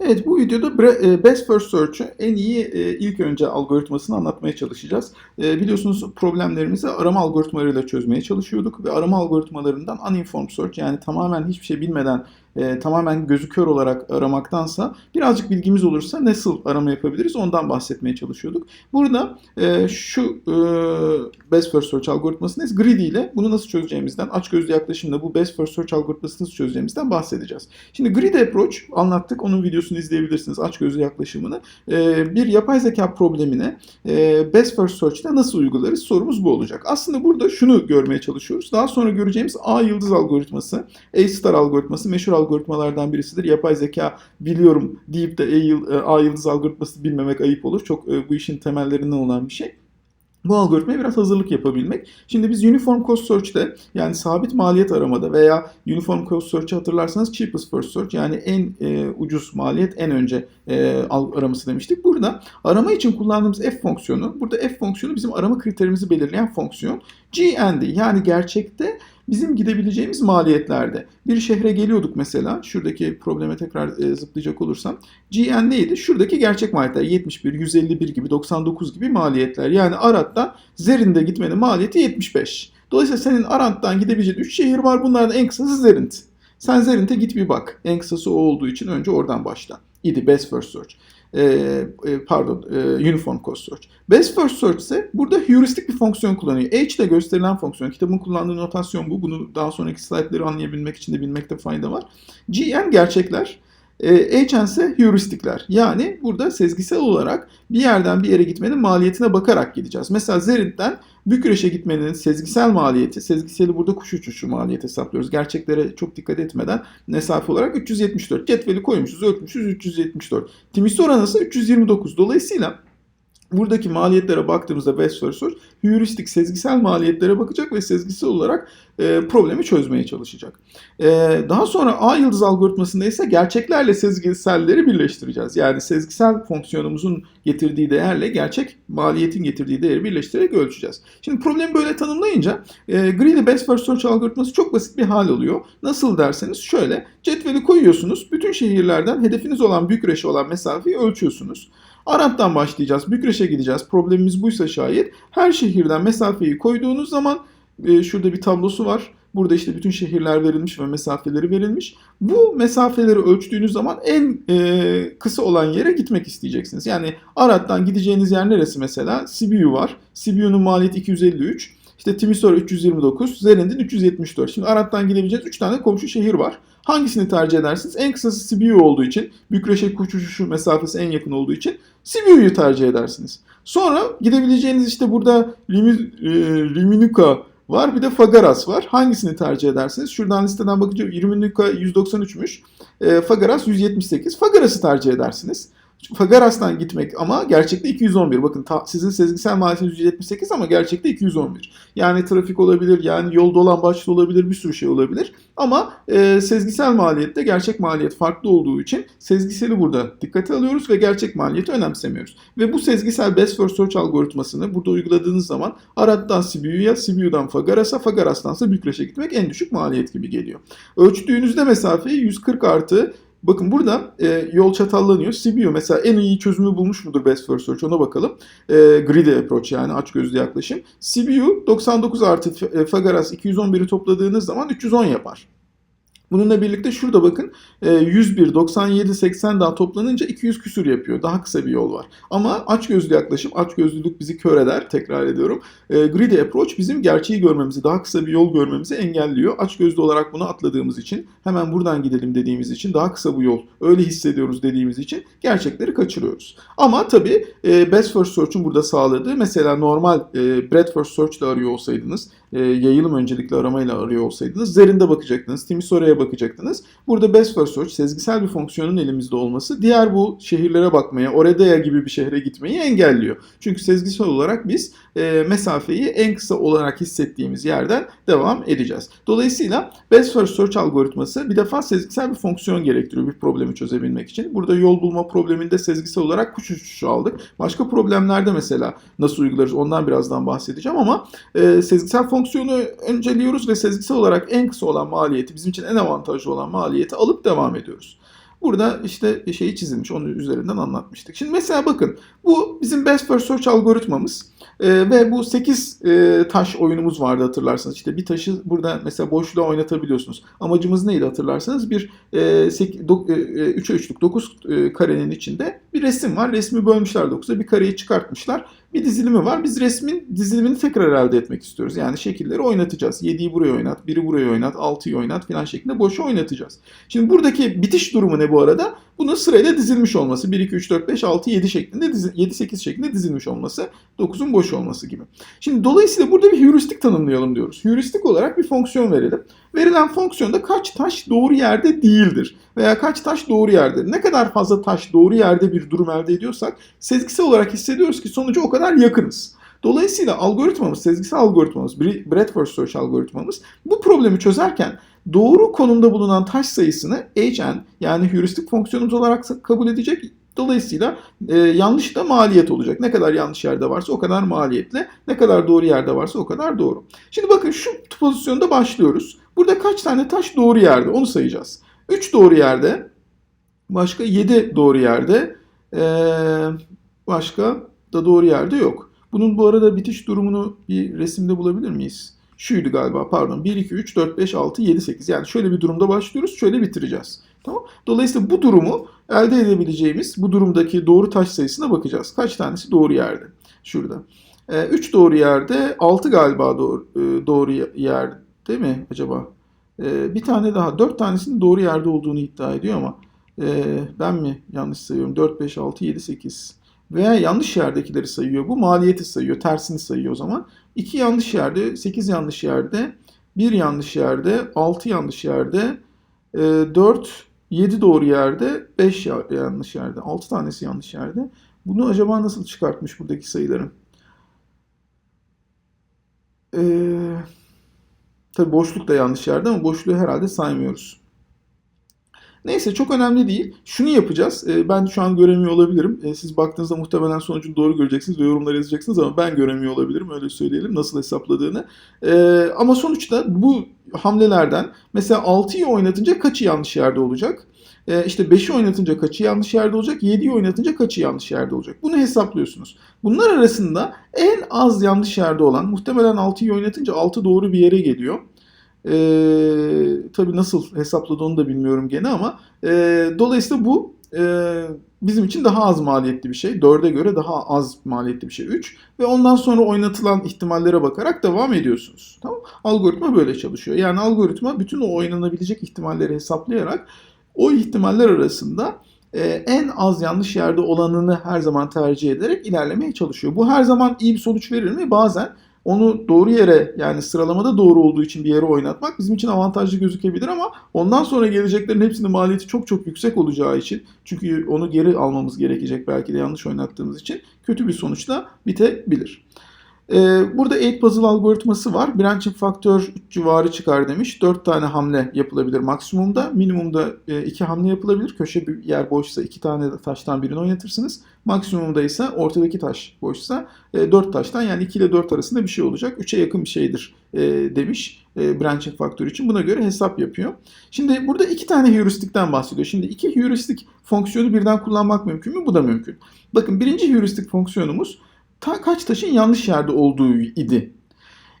Evet bu videoda e, Best First Search'ü en iyi e, ilk önce algoritmasını anlatmaya çalışacağız. E, Biliyorsunuz problemlerimizi arama algoritmalarıyla çözmeye çalışıyorduk ve arama algoritmalarından uninformed search yani tamamen hiçbir şey bilmeden tamamen gözü kör olarak aramaktansa birazcık bilgimiz olursa nasıl arama yapabiliriz ondan bahsetmeye çalışıyorduk. Burada şu Best First Search algoritmasındayız. Greedy ile bunu nasıl çözeceğimizden, açgözlü yaklaşımla bu Best First Search algoritmasını nasıl çözeceğimizden bahsedeceğiz. Şimdi Greedy Approach anlattık. Onun videosunu izleyebilirsiniz açgözlü yaklaşımını. E, bir yapay zeka problemine e, Best First Search'te nasıl uygularız sorumuz bu olacak. Aslında burada şunu görmeye çalışıyoruz. Daha sonra göreceğimiz A yıldız algoritması, A star algoritması meşhur algoritmalardan birisidir. Yapay zeka biliyorum deyip de A yıldız algoritması bilmemek ayıp olur. Çok e, bu işin temellerinden olan bir şey. Bu algoritmaya biraz hazırlık yapabilmek. Şimdi biz Uniform Cost Search'te yani sabit maliyet aramada veya Uniform Cost Search'ı hatırlarsanız Cheapest First Search yani en e, ucuz maliyet en önce e, araması demiştik. Burada arama için kullandığımız f fonksiyonu, burada f fonksiyonu bizim arama kriterimizi belirleyen fonksiyon. GND yani gerçekte bizim gidebileceğimiz maliyetlerde. Bir şehre geliyorduk mesela. Şuradaki probleme tekrar e, zıplayacak olursam. GN neydi? Şuradaki gerçek maliyetler 71, 151 gibi, 99 gibi maliyetler. Yani Arat'tan Zerind'e gitmenin maliyeti 75. Dolayısıyla senin Arant'tan gidebileceğin 3 şehir var. Bunlardan en kısası Zerind. Sen Zerind'e git bir bak. En kısası o olduğu için önce oradan başla. İdi Best First Search. Ee, e, pardon, e, Uniform Cost Search. Best First Search ise burada heuristik bir fonksiyon kullanıyor. H ile gösterilen fonksiyon. Kitabın kullandığı notasyon bu. Bunu daha sonraki slaytları anlayabilmek için de bilmekte fayda var. GN gerçekler. E, HN ise heuristikler. Yani burada sezgisel olarak bir yerden bir yere gitmenin maliyetine bakarak gideceğiz. Mesela Zerind'den Bükreş'e gitmenin sezgisel maliyeti, sezgiseli burada kuş uçuşu maliyet hesaplıyoruz. Gerçeklere çok dikkat etmeden mesafe olarak 374. Cetveli koymuşuz, ölçmüşüz 374. Timisoara ise 329. Dolayısıyla buradaki maliyetlere baktığımızda Best Search heuristik sezgisel maliyetlere bakacak ve sezgisel olarak e, problemi çözmeye çalışacak. E, daha sonra A yıldız algoritmasında ise gerçeklerle sezgiselleri birleştireceğiz. Yani sezgisel fonksiyonumuzun getirdiği değerle gerçek maliyetin getirdiği değeri birleştirerek ölçeceğiz. Şimdi problemi böyle tanımlayınca e, Greedy Best First Search algoritması çok basit bir hal oluyor. Nasıl derseniz şöyle cetveli koyuyorsunuz. Bütün şehirlerden hedefiniz olan Bükreş'e olan mesafeyi ölçüyorsunuz. Arant'tan başlayacağız. Bükreş'e gideceğiz. Problemimiz buysa şayet her şehirden mesafeyi koyduğunuz zaman e, şurada bir tablosu var. Burada işte bütün şehirler verilmiş ve mesafeleri verilmiş. Bu mesafeleri ölçtüğünüz zaman en e, kısa olan yere gitmek isteyeceksiniz. Yani Arat'tan gideceğiniz yer neresi mesela? Sibiu var. Sibiu'nun maliyeti 253. İşte Timisoara 329, Zerind'in 374. Şimdi Arat'tan gidebileceğiniz 3 tane komşu şehir var. Hangisini tercih edersiniz? En kısası Sibiu olduğu için, Bükreş'e uçuşu mesafesi en yakın olduğu için Sibiu'yu tercih edersiniz. Sonra gidebileceğiniz işte burada Rimi, e, Riminuka var bir de Fagaras var. Hangisini tercih edersiniz? Şuradan listeden bakınca Riminuka 193'müş. E, Fagaras 178. Fagaras'ı tercih edersiniz. Fagaras'tan gitmek ama gerçekte 211. Bakın ta- sizin sezgisel maliyetiniz 178 ama gerçekte 211. Yani trafik olabilir, yani yol dolan başlı olabilir, bir sürü şey olabilir. Ama e, sezgisel maliyette gerçek maliyet farklı olduğu için sezgiseli burada dikkate alıyoruz ve gerçek maliyeti önemsemiyoruz. Ve bu sezgisel Best First Search algoritmasını burada uyguladığınız zaman Arat'tan Sibiu'ya, Sibiu'dan Fagaras'a, Fagaras'tansa Bükreş'e gitmek en düşük maliyet gibi geliyor. Ölçtüğünüzde mesafeyi 140 artı Bakın burada e, yol çatallanıyor. Sibiu mesela en iyi çözümü bulmuş mudur Best First Search ona bakalım. E, greedy approach yani aç gözlü yaklaşım. Sibiu 99 artı e, Fagaras 211'i topladığınız zaman 310 yapar. Bununla birlikte şurada bakın e, 101, 97, 80 daha toplanınca 200 küsür yapıyor. Daha kısa bir yol var. Ama açgözlü yaklaşım, açgözlülük bizi kör eder. Tekrar ediyorum. E, greedy approach bizim gerçeği görmemizi, daha kısa bir yol görmemizi engelliyor. Açgözlü olarak bunu atladığımız için, hemen buradan gidelim dediğimiz için, daha kısa bu yol, öyle hissediyoruz dediğimiz için gerçekleri kaçırıyoruz. Ama tabii e, Best First Search'un burada sağladığı, mesela normal e, Breadth First Search'le arıyor olsaydınız, e, yayılım öncelikli aramayla arıyor olsaydınız, Zerinde bakacaktınız, Timisoara'ya bakacaktınız. Burada Best First Search sezgisel bir fonksiyonun elimizde olması diğer bu şehirlere bakmaya, Oredea gibi bir şehre gitmeyi engelliyor. Çünkü sezgisel olarak biz e, mesafeyi en kısa olarak hissettiğimiz yerden devam edeceğiz. Dolayısıyla Best First Search algoritması bir defa sezgisel bir fonksiyon gerektiriyor bir problemi çözebilmek için. Burada yol bulma probleminde sezgisel olarak kuş uçuşu aldık. Başka problemlerde mesela nasıl uygularız ondan birazdan bahsedeceğim ama e, sezgisel fonksiyonu önceliyoruz ve sezgisel olarak en kısa olan maliyeti bizim için en avantajlı olan maliyeti alıp devam ediyoruz. Burada işte şeyi çizilmiş. Onun üzerinden anlatmıştık. Şimdi mesela bakın bu bizim best first search algoritmamız. Ee, ve bu 8 e, taş oyunumuz vardı hatırlarsanız. İşte bir taşı burada mesela boşluğa oynatabiliyorsunuz. Amacımız neydi hatırlarsanız? Bir e, 3'e 3'lük 9 e, karenin içinde bir resim var. Resmi bölmüşler 9'a bir kareyi çıkartmışlar. Bir dizilimi var. Biz resmin dizilimini tekrar elde etmek istiyoruz. Yani şekilleri oynatacağız. 7'yi buraya oynat, 1'i buraya oynat, 6'yı oynat filan şeklinde boşa oynatacağız. Şimdi buradaki bitiş durumu ne bu arada? Bunun sırayla dizilmiş olması. 1, 2, 3, 4, 5, 6, 7 şeklinde, 7, 8 şeklinde dizilmiş olması. 9'un boş olması gibi. Şimdi dolayısıyla burada bir heuristik tanımlayalım diyoruz. Heuristik olarak bir fonksiyon verelim. Verilen fonksiyonda kaç taş doğru yerde değildir veya kaç taş doğru yerde. Ne kadar fazla taş doğru yerde bir durum elde ediyorsak sezgisel olarak hissediyoruz ki sonuca o kadar yakınız. Dolayısıyla algoritmamız, sezgisel algoritmamız, Bradford Search algoritmamız bu problemi çözerken doğru konumda bulunan taş sayısını hn yani heuristik fonksiyonumuz olarak kabul edecek. Dolayısıyla e, yanlış da maliyet olacak. Ne kadar yanlış yerde varsa o kadar maliyetli. Ne kadar doğru yerde varsa o kadar doğru. Şimdi bakın şu pozisyonda başlıyoruz. Burada kaç tane taş doğru yerde onu sayacağız. 3 doğru yerde. Başka 7 doğru yerde. E, başka da doğru yerde yok. Bunun bu arada bitiş durumunu bir resimde bulabilir miyiz? Şuydu galiba pardon 1, 2, 3, 4, 5, 6, 7, 8 yani şöyle bir durumda başlıyoruz şöyle bitireceğiz. Tamam. Dolayısıyla bu durumu elde edebileceğimiz bu durumdaki doğru taş sayısına bakacağız. Kaç tanesi doğru yerde? Şurada. 3 doğru yerde 6 galiba doğru, doğru yer değil mi acaba? Bir tane daha 4 tanesinin doğru yerde olduğunu iddia ediyor ama ben mi yanlış sayıyorum? 4, 5, 6, 7, 8 veya yanlış yerdekileri sayıyor. Bu maliyeti sayıyor. Tersini sayıyor o zaman. 2 yanlış yerde, 8 yanlış yerde, 1 yanlış yerde, 6 yanlış yerde, 4, 7 doğru yerde, 5 yanlış yerde. 6 tanesi yanlış yerde. Bunu acaba nasıl çıkartmış buradaki sayıların? Ee, tabii boşluk da yanlış yerde ama boşluğu herhalde saymıyoruz. Neyse çok önemli değil. Şunu yapacağız. Ben şu an göremiyor olabilirim. Siz baktığınızda muhtemelen sonucunu doğru göreceksiniz ve yorumlar yazacaksınız ama ben göremiyor olabilirim. Öyle söyleyelim nasıl hesapladığını. Ama sonuçta bu hamlelerden mesela 6'yı oynatınca kaçı yanlış yerde olacak? İşte 5'i oynatınca kaçı yanlış yerde olacak? 7'yi oynatınca kaçı yanlış yerde olacak? Bunu hesaplıyorsunuz. Bunlar arasında en az yanlış yerde olan muhtemelen 6'yı oynatınca 6 doğru bir yere geliyor. Ee, tabii nasıl hesapladığını da bilmiyorum gene ama e, dolayısıyla bu e, bizim için daha az maliyetli bir şey. 4'e göre daha az maliyetli bir şey 3 ve ondan sonra oynatılan ihtimallere bakarak devam ediyorsunuz. Tamam? Algoritma böyle çalışıyor. Yani algoritma bütün o oynanabilecek ihtimalleri hesaplayarak o ihtimaller arasında e, en az yanlış yerde olanını her zaman tercih ederek ilerlemeye çalışıyor. Bu her zaman iyi bir sonuç verir mi? Bazen onu doğru yere yani sıralamada doğru olduğu için bir yere oynatmak bizim için avantajlı gözükebilir ama ondan sonra geleceklerin hepsinin maliyeti çok çok yüksek olacağı için çünkü onu geri almamız gerekecek belki de yanlış oynattığımız için kötü bir sonuçla bitebilir. Burada 8 puzzle algoritması var. Branching faktör 3 civarı çıkar demiş. 4 tane hamle yapılabilir maksimumda. Minimumda 2 hamle yapılabilir. Köşe bir yer boşsa 2 tane taştan birini oynatırsınız. Maksimumda ise ortadaki taş boşsa 4 taştan yani 2 ile 4 arasında bir şey olacak. 3'e yakın bir şeydir demiş branching faktör için. Buna göre hesap yapıyor. Şimdi burada iki tane heuristikten bahsediyor. Şimdi iki heuristik fonksiyonu birden kullanmak mümkün mü? Bu da mümkün. Bakın birinci heuristik fonksiyonumuz ta kaç taşın yanlış yerde olduğu idi.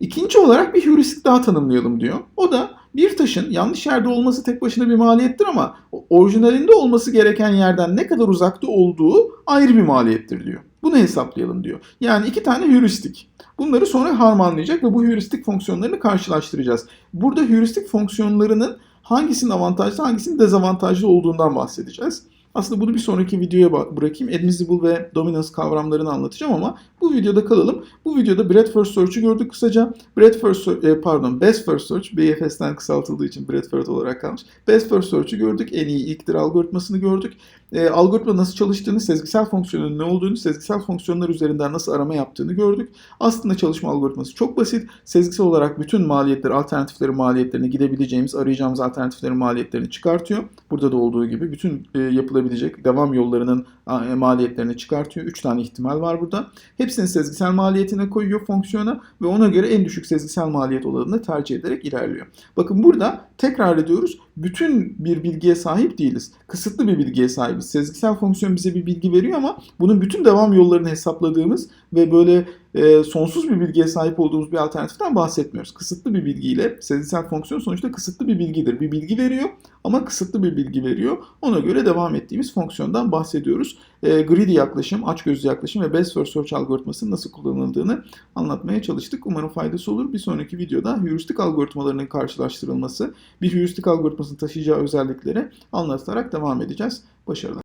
İkinci olarak bir heuristik daha tanımlayalım diyor. O da bir taşın yanlış yerde olması tek başına bir maliyettir ama orijinalinde olması gereken yerden ne kadar uzakta olduğu ayrı bir maliyettir diyor. Bunu hesaplayalım diyor. Yani iki tane heuristik. Bunları sonra harmanlayacak ve bu heuristik fonksiyonlarını karşılaştıracağız. Burada heuristik fonksiyonlarının hangisinin avantajlı hangisinin dezavantajlı olduğundan bahsedeceğiz. Aslında bunu bir sonraki videoya bırakayım. Admissible ve dominance kavramlarını anlatacağım ama bu videoda kalalım. Bu videoda Breadth First Search'ü gördük kısaca. Breadth First e, pardon Best First Search BFS'ten kısaltıldığı için Breadth First olarak kalmış. Best First Search'ü gördük. En iyi ilktir algoritmasını gördük. E, algoritma nasıl çalıştığını, sezgisel fonksiyonun ne olduğunu, sezgisel fonksiyonlar üzerinden nasıl arama yaptığını gördük. Aslında çalışma algoritması çok basit. Sezgisel olarak bütün maliyetleri, alternatifleri maliyetlerini gidebileceğimiz, arayacağımız alternatiflerin maliyetlerini çıkartıyor. Burada da olduğu gibi bütün e, yapılabilecek devam yollarının e, maliyetlerini çıkartıyor. 3 tane ihtimal var burada. Hepsi hepsini sezgisel maliyetine koyuyor fonksiyona ve ona göre en düşük sezgisel maliyet olanını tercih ederek ilerliyor. Bakın burada tekrar ediyoruz. Bütün bir bilgiye sahip değiliz. Kısıtlı bir bilgiye sahibiz. Sezgisel fonksiyon bize bir bilgi veriyor ama bunun bütün devam yollarını hesapladığımız ve böyle e, sonsuz bir bilgiye sahip olduğumuz bir alternatiften bahsetmiyoruz. Kısıtlı bir bilgiyle sezgisel fonksiyon sonuçta kısıtlı bir bilgidir. Bir bilgi veriyor ama kısıtlı bir bilgi veriyor. Ona göre devam ettiğimiz fonksiyondan bahsediyoruz. E, greedy yaklaşım, açgözlü yaklaşım ve best first search algoritmasının nasıl kullanıldığını anlatmaya çalıştık. Umarım faydası olur. Bir sonraki videoda heuristik algoritmalarının karşılaştırılması, bir heuristik algoritmasının taşıyacağı özellikleri anlatarak devam edeceğiz. Başarılar.